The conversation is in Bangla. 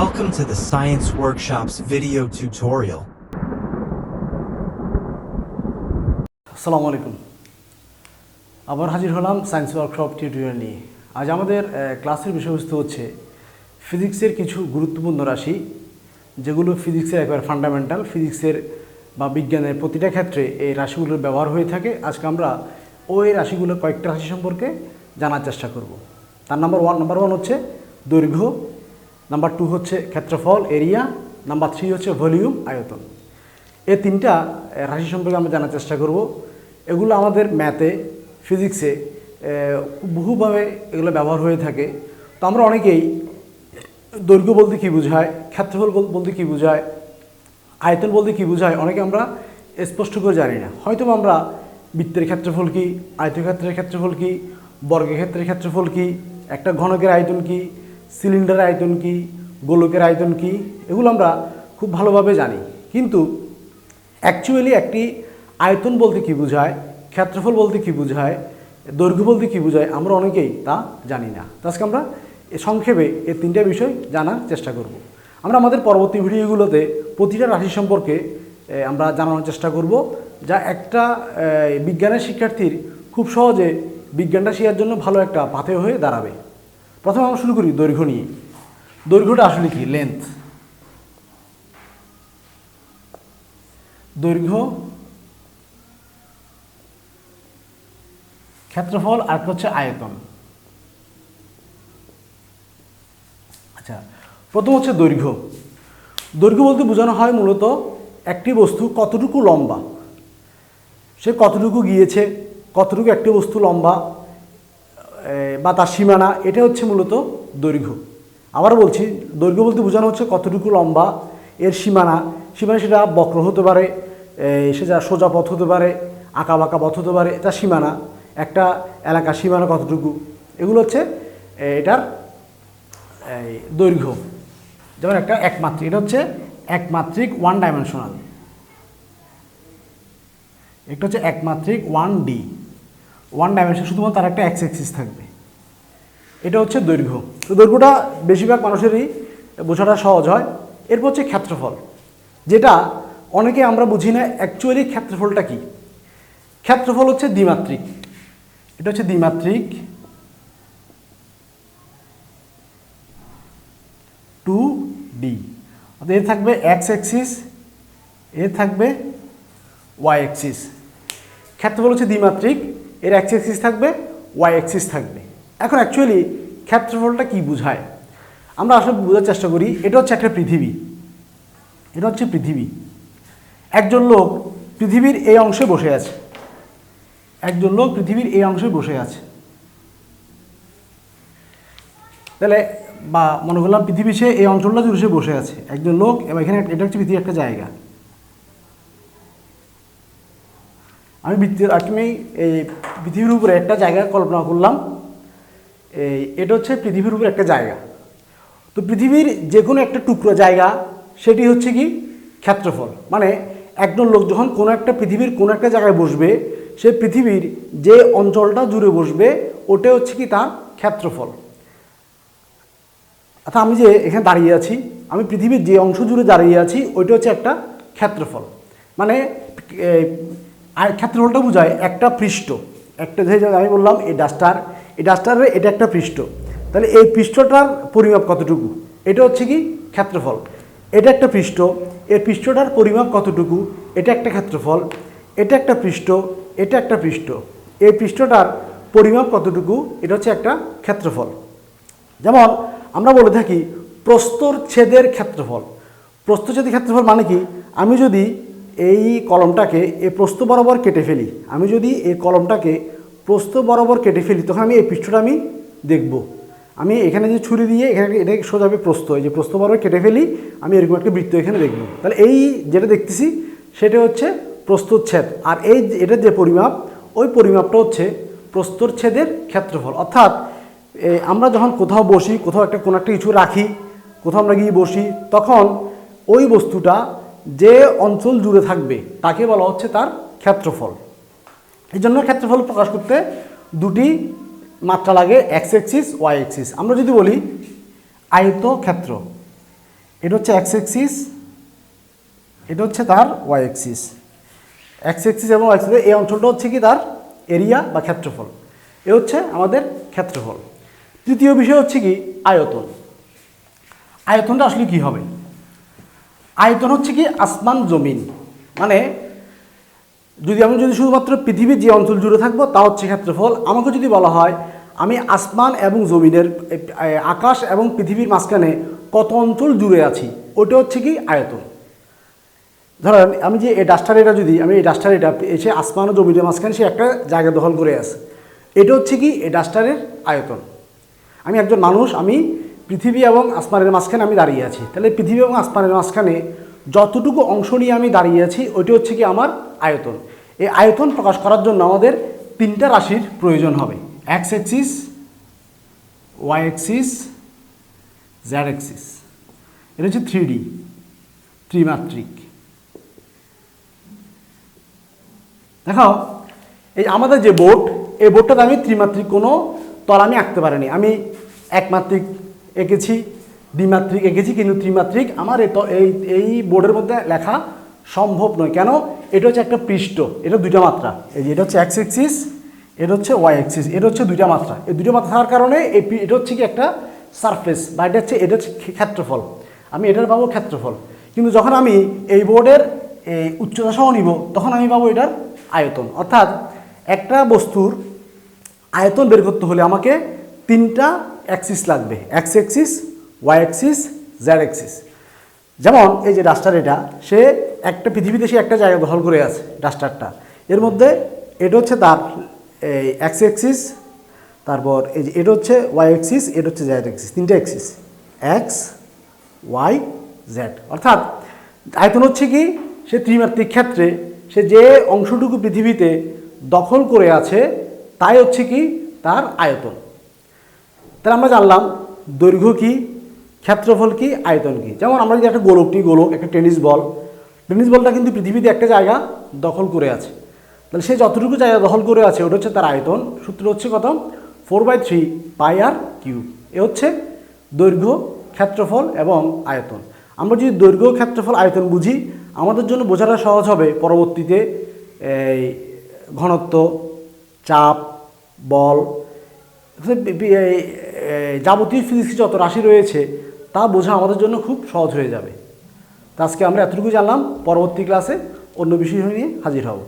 Welcome to the Science Workshop's video tutorial. আসসালামু আলাইকুম আবার হাজির হলাম সায়েন্স ওয়ার্কশপ টিউটোরিয়াল নিয়ে। আজ আমাদের ক্লাসের বিষয়বস্তু হচ্ছে ফিজিক্সের কিছু গুরুত্বপূর্ণ রাশি, যেগুলো ফিজিক্সের একবার ফান্ডামেন্টাল ফিজিক্সের বা বিজ্ঞানের প্রতিটা ক্ষেত্রে এই রাশিগুলোর ব্যবহার হয়ে থাকে। আজকে আমরা ওই রাশিগুলোর কয়েকটা রাশি সম্পর্কে জানার চেষ্টা করব। তার নাম্বার ওয়ান নাম্বার ওয়ান হচ্ছে দৈর্ঘ্য নাম্বার টু হচ্ছে ক্ষেত্রফল, এরিয়া। নাম্বার থ্রি হচ্ছে ভলিউম, আয়তন। এই তিনটা রাশি সম্পর্কে আমরা জানার চেষ্টা করব। এগুলো আমাদের ম্যাথে, ফিজিক্সে বহুভাবে এগুলো ব্যবহার হয়ে থাকে। তো আমরা অনেকেই দৈর্ঘ্য বলতে কী বোঝায়, ক্ষেত্রফল বল- বলতে কী বোঝায়, আয়তন বলতে কী বোঝায়, অনেকে আমরা স্পষ্ট করে জানি না। হয়তো আমরা বৃত্তের ক্ষেত্রফল কী, আয়তক্ষেত্রের ক্ষেত্রফল কী, বর্গক্ষেত্রের ক্ষেত্রফল কী, একটা ঘনকের আয়তন কী সিলিন্ডারের আয়তন কী, গোলকের আয়তন কী, এগুলো আমরা খুব ভালোভাবে জানি। কিন্তু অ্যাকচুয়ালি একটি আয়তন বলতে কী বোঝায়, ক্ষেত্রফল বলতে কী বোঝায়, দৈর্ঘ্য বলতে কী বোঝায়, আমরা অনেকেই তা জানি না। আজকে আমরা সংক্ষেপে এই তিনটা বিষয় জানার চেষ্টা করব। আমরা আমাদের পরবর্তী ভিডিওগুলোতে প্রতিটা রাশি সম্পর্কে আমরা জানানোর চেষ্টা করব, যা একটা বিজ্ঞানের শিক্ষার্থীর খুব সহজে বিজ্ঞানটা শেখার জন্য ভালো একটা পাথে হয়ে দাঁড়াবে। প্রথমে আমরা শুরু করি দৈর্ঘ্য নিয়ে। দৈর্ঘ্যটা আসলে কি? লেন্থ দৈর্ঘ্য, ক্ষেত্রফল আর হচ্ছে আয়তন। আচ্ছা প্রথম হচ্ছে দৈর্ঘ্য। দৈর্ঘ্য বলতে বোঝানো হয় মূলত একটি বস্তু কতটুকু লম্বা। সে কতটুকু গিয়েছে, কতটুকু একটি বস্তু লম্বা বা তার সীমানা এটা হচ্ছে মূলত দৈর্ঘ্য। আবার বলছি, দৈর্ঘ্য বলতে বোঝানো হচ্ছে কতটুকু লম্বা, এর সীমানা। সীমানা সেটা বক্র হতে পারে সেটা সোজা পথ হতে পারে, আঁকা বাঁকা পথ হতে পারে, এটা সীমানা। একটা এলাকার সীমানা কতটুকু, এগুলো হচ্ছে এটার দৈর্ঘ্য। যেমন একটা একমাত্রিক, এটা হচ্ছে একমাত্রিক ওয়ান ডাইমেনশনাল একটা হচ্ছে একমাত্রিক ওয়ান ডি ওয়ান ডাইমেনশন শুধুমাত্র তার একটা এক্স এক্সিস থাকবে। এটা হচ্ছে দৈর্ঘ্য। তো দৈর্ঘ্যটা বেশিরভাগ মানুষেরই বোঝাটা সহজ হয়। এরপর হচ্ছে ক্ষেত্রফল, যেটা অনেকে আমরা বুঝি না অ্যাকচুয়ালি ক্ষেত্রফলটা কি। ক্ষেত্রফল হচ্ছে দ্বিমাত্রিক। এটা হচ্ছে দ্বিমাত্রিক টু ডি এর থাকবে এক্স অ্যাক্সিস এর থাকবে ওয়াই অ্যাক্সিস ক্ষেত্রফল হচ্ছে দ্বিমাত্রিক। এর এক্স অ্যাক্সিস থাকবে ওয়াই অ্যাক্সিস থাকবে। এখন অ্যাকচুয়ালি ক্ষেত্রফলটা কি বোঝায়? আমরা আসলে বোঝার চেষ্টা করি, এটা হচ্ছে একটা পৃথিবী। এটা হচ্ছে পৃথিবী। একজন লোক পৃথিবীর এই অংশে বসে আছে। একজন লোক পৃথিবীর এই অংশে বসে আছে। তাহলে, বা মনে করলাম পৃথিবী সে এই অঞ্চলটা জুড়ে সে বসে আছে। একজন লোক, এবং এখানে এটা হচ্ছে পৃথিবীর একটা জায়গা। আমি বৃত্তের আমি এই পৃথিবীর উপরে একটা জায়গা কল্পনা করলাম। এই, এটা হচ্ছে পৃথিবীর উপরে একটা জায়গা। তো পৃথিবীর যে কোনো একটা টুকরো জায়গা, সেটি হচ্ছে কি? ক্ষেত্রফল। মানে একজন লোক যখন কোনো একটা পৃথিবীর কোনো একটা জায়গায় বসবে, সে পৃথিবীর যে অঞ্চলটা জুড়ে বসবে, ওটা হচ্ছে কি তার ক্ষেত্রফল। অর্থাৎ আমি যে এখানে দাঁড়িয়ে আছি, আমি পৃথিবীর যে অংশ জুড়ে দাঁড়িয়ে আছি, ওইটা হচ্ছে একটা ক্ষেত্রফল। মানে আর ক্ষেত্রফলটা বোঝায় একটা পৃষ্ঠ। একটা যে আমি বললাম, এই ডাস্টার, এই ডাস্টারের এটা একটা পৃষ্ঠ। তাহলে এই পৃষ্ঠটার পরিমাপ কতটুকু? এটা হচ্ছে কি? ক্ষেত্রফল। এটা একটা পৃষ্ঠ এর পৃষ্ঠটার পরিমাপ কতটুকু? এটা একটা ক্ষেত্রফল। এটা একটা পৃষ্ঠ, এটা একটা পৃষ্ঠ। এই পৃষ্ঠটার পরিমাপ কতটুকু? এটা হচ্ছে একটা ক্ষেত্রফল। যেমন, আমরা বলে থাকি, প্রস্তর ছেদের ক্ষেত্রফল। প্রস্তচ্ছেদের ক্ষেত্রফল মানে কি? আমি যদি এই কলমটাকে, এই প্রস্থ বরাবর কেটে ফেলি, আমি যদি এই কলমটাকে প্রস্থ বরাবর কেটে ফেলি, তখন আমি এই পৃষ্ঠটা আমি দেখব। আমি এখানে যে ছুরি দিয়ে এখানে এটাকে সোজাবে প্রস্থ, এই যে প্রস্থ বরাবর কেটে ফেলি, আমি এরকম একটা বৃত্ত এখানে দেখব। তাহলে এই যেটা দেখতেছি, সেটা হচ্ছে প্রস্তচ্ছেদ আর এই এটার যে পরিমাপ, ওই পরিমাপটা হচ্ছে প্রস্তরচ্ছেদের ক্ষেত্রফল। অর্থাৎ আমরা যখন কোথাও বসি, কোথাও একটা, কোনো একটা কিছু রাখি, কোথাও আমরা গিয়ে বসি, তখন ওই বস্তুটা যে অঞ্চল জুড়ে থাকবে, তাকে বলা হচ্ছে তার ক্ষেত্রফল। এই জন্য ক্ষেত্রফল প্রকাশ করতে দুটি মাত্রা লাগে এক্স এক্সিস ওয়াই এক্সিস আমরা যদি বলি আয়ত ক্ষেত্র এটা হচ্ছে এক্স এক্সিস এটা হচ্ছে তার ওয়াই এক্সিস এক্স এক্সিস এবং ওয়াই এক্সিস এই অঞ্চলটা হচ্ছে কি তার এরিয়া বা ক্ষেত্রফল। এ হচ্ছে আমাদের ক্ষেত্রফল। তৃতীয় বিষয় হচ্ছে কি আয়তন। আয়তনটা আসলে কি হবে? আয়তন হচ্ছে কি আসমান জমিন। মানে যদি আমি যদি শুধুমাত্র পৃথিবীর যে অঞ্চল জুড়ে থাকব, তা হচ্ছে ক্ষেত্রফল। আমাকে যদি বলা হয়, আমি আসমান এবং জমিনের আকাশ এবং পৃথিবীর মাঝখানে কত অঞ্চল জুড়ে আছি, ওটা হচ্ছে কি আয়তন। ধরেন, আমি যে এই ডাস্টার এটা যদি, আমি এই ডাস্টার এটা এসে আসমান ও জমিনের মাঝখানে সে একটা জায়গা দখল করে আছে, এটা হচ্ছে কি এই ডাস্টারের আয়তন। আমি একজন মানুষ, আমি পৃথিবী এবং আসমানের মাঝখানে আমি দাঁড়িয়ে আছি। তাহলে পৃথিবী এবং আসমানের মাঝখানে যতটুকু অংশ নিয়ে আমি দাঁড়িয়ে আছি, ওইটা হচ্ছে কি আমার আয়তন। এই আয়তন প্রকাশ করার জন্য আমাদের তিনটা রাশির প্রয়োজন হবে। X axis Y axis Z axis এটা হচ্ছে থ্রি ডি ত্রিমাত্রিক। দেখো এই আমাদের যে বোর্ড এই বোর্ডটাতে আমি ত্রিমাত্রিক কোনো তল আমি আঁকতে পারিনি। আমি একমাত্রিক এঁকেছি দ্বিমাত্রিক এঁকেছি কিন্তু ত্রিমাত্রিক। আমার এই এই বোর্ডের মধ্যে লেখা সম্ভব নয়। কেন? এটা হচ্ছে একটা পৃষ্ঠ। এটা দুইটা মাত্রা। এই যে এটা হচ্ছে এক্স এক্সিস এটা হচ্ছে ওয়াই এক্সিস এটা হচ্ছে দুইটা মাত্রা। এই দুইটা মাত্রা থাকার কারণে এই এটা হচ্ছে কি একটা সারফেস বা এটা হচ্ছে এটা হচ্ছে ক্ষেত্রফল। আমি এটার পাবো ক্ষেত্রফল। কিন্তু যখন আমি এই বোর্ডের এই উচ্চতা সহ নিব, তখন আমি পাবো এটার আয়তন। অর্থাৎ একটা বস্তুর আয়তন বের করতে হলে আমাকে তিনটা অ্যাক্সিস লাগবে। X axis Y axis Z axis যেমন এই যে ডাস্টার এটা, সে একটা পৃথিবীতে সে একটা জায়গা দখল করে আছে ডাস্টারটা এর মধ্যে এটা হচ্ছে তার এই এক্স অ্যাক্সিস তারপর এই যে এটা হচ্ছে ওয়াই অ্যাক্সিস এটা হচ্ছে জ্যাড অ্যাক্সিস তিনটে অ্যাক্সিস এক্স ওয়াই জ্যাড অর্থাৎ আয়তন হচ্ছে কি, সে ত্রিমাত্রিক ক্ষেত্রে সে যে অংশটুকু পৃথিবীতে দখল করে আছে, তাই হচ্ছে কি, তার আয়তন। তাহলে আমরা জানলাম দৈর্ঘ্য কি ক্ষেত্রফল কি? আয়তন কি? যেমন আমরা যদি একটা গোলক নিই গোলক একটা টেনিস বল, টেনিস বলটা কিন্তু পৃথিবীতে একটা জায়গা দখল করে আছে। তাহলে সে যতটুকু জায়গা দখল করে আছে, ওটা হচ্ছে তার আয়তন। সূত্র হচ্ছে কত? Four by three pi r cube. এ হচ্ছে দৈর্ঘ্য, ক্ষেত্রফল এবং আয়তন। আমরা যদি দৈর্ঘ্য, ক্ষেত্রফল, আয়তন বুঝি, আমাদের জন্য বোঝাটা সহজ হবে পরবর্তীতে এই ঘনত্ব, চাপ, বল যাবতীয় ফিজিক্সে যত রাশি রয়েছে তা বোঝা আমাদের জন্য খুব সহজ হয়ে যাবে। তো আজকে আমরা এতটুকু জানলাম। পরবর্তী ক্লাসে অন্য বিষয় নিয়ে হাজির হব।